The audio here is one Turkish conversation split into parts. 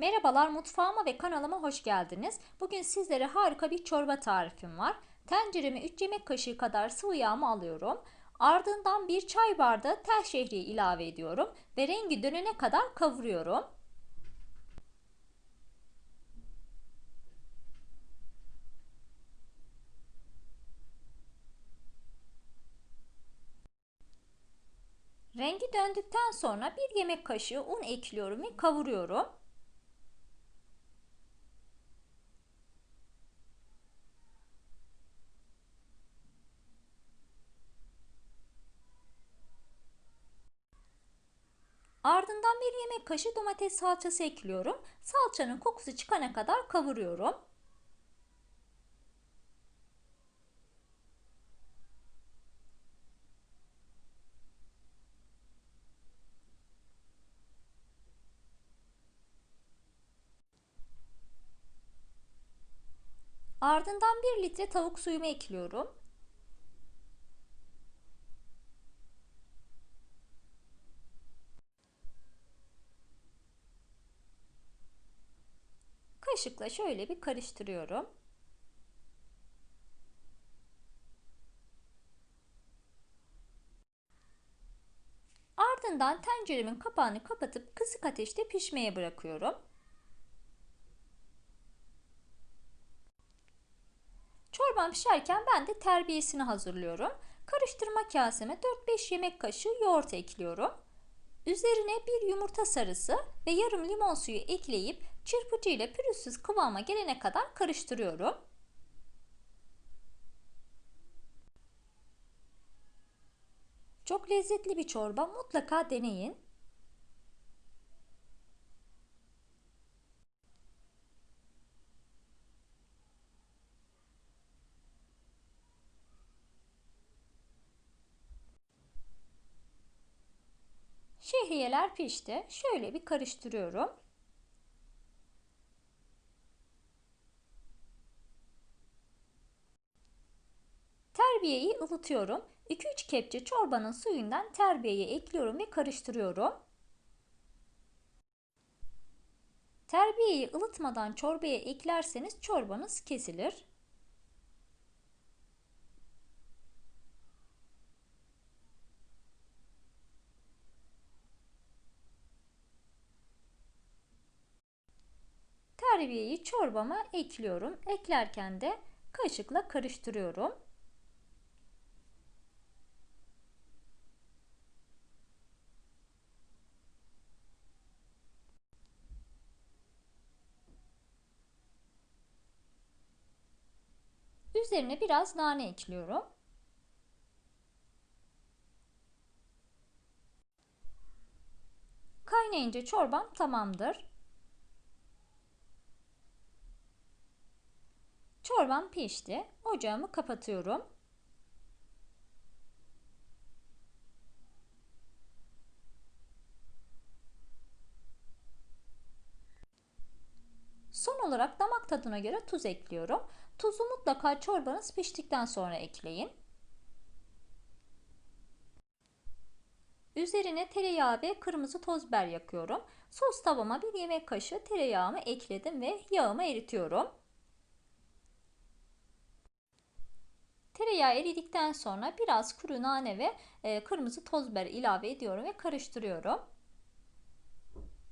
Merhabalar mutfağıma ve kanalıma hoş geldiniz. Bugün sizlere harika bir çorba tarifim var. Tencereme 3 yemek kaşığı kadar sıvı yağımı alıyorum. Ardından bir çay bardağı tel şehriye ilave ediyorum ve rengi dönene kadar kavuruyorum. Rengi döndükten sonra bir yemek kaşığı un ekliyorum ve kavuruyorum. Ardından bir yemek kaşığı domates salçası ekliyorum. Salçanın kokusu çıkana kadar kavuruyorum. Ardından 1 litre tavuk suyumu ekliyorum. Kaşıkla şöyle bir karıştırıyorum. Ardından tenceremin kapağını kapatıp kısık ateşte pişmeye bırakıyorum. Çorbam pişerken ben de terbiyesini hazırlıyorum. Karıştırma kaseme 4-5 yemek kaşığı yoğurt ekliyorum. Üzerine bir yumurta sarısı ve yarım limon suyu ekleyip çırpıcı ile pürüzsüz kıvama gelene kadar karıştırıyorum. Çok lezzetli bir çorba mutlaka deneyin. Şehriyeler pişti. Şöyle bir karıştırıyorum. Terbiyeyi ılıtıyorum. 2-3 kepçe çorbanın suyundan terbiyeyi ekliyorum ve karıştırıyorum. Terbiyeyi ılıtmadan çorbaya eklerseniz çorbanız kesilir. Terbiyeyi çorbama ekliyorum. Eklerken de kaşıkla karıştırıyorum. Üzerine biraz nane ekliyorum. Kaynayınca çorbam tamamdır. Çorbam pişti. Ocağımı kapatıyorum. Son olarak damak tadına göre tuz ekliyorum. Tuzu mutlaka çorbanız piştikten sonra ekleyin. Üzerine tereyağı ve kırmızı toz biber yakıyorum. Sos tavama bir yemek kaşığı tereyağımı ekledim ve yağımı eritiyorum. Tereyağı eridikten sonra biraz kuru nane ve e, kırmızı toz biber ilave ediyorum ve karıştırıyorum.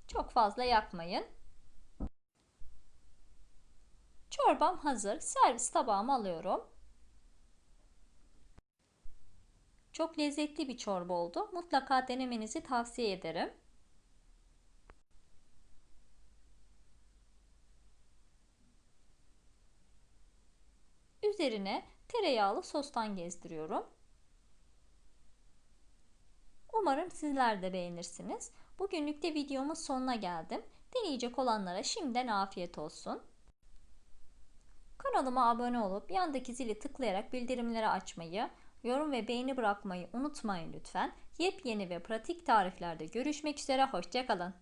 Çok fazla yakmayın. Çorbam hazır. Servis tabağıma alıyorum. Çok lezzetli bir çorba oldu. Mutlaka denemenizi tavsiye ederim. Üzerine tereyağlı sostan gezdiriyorum. Umarım sizler de beğenirsiniz. Bugünlük de videomun sonuna geldim. Deneyecek olanlara şimdiden afiyet olsun. Kanalıma abone olup yandaki zili tıklayarak bildirimleri açmayı, yorum ve beğeni bırakmayı unutmayın lütfen. Yepyeni ve pratik tariflerde görüşmek üzere, hoşçakalın.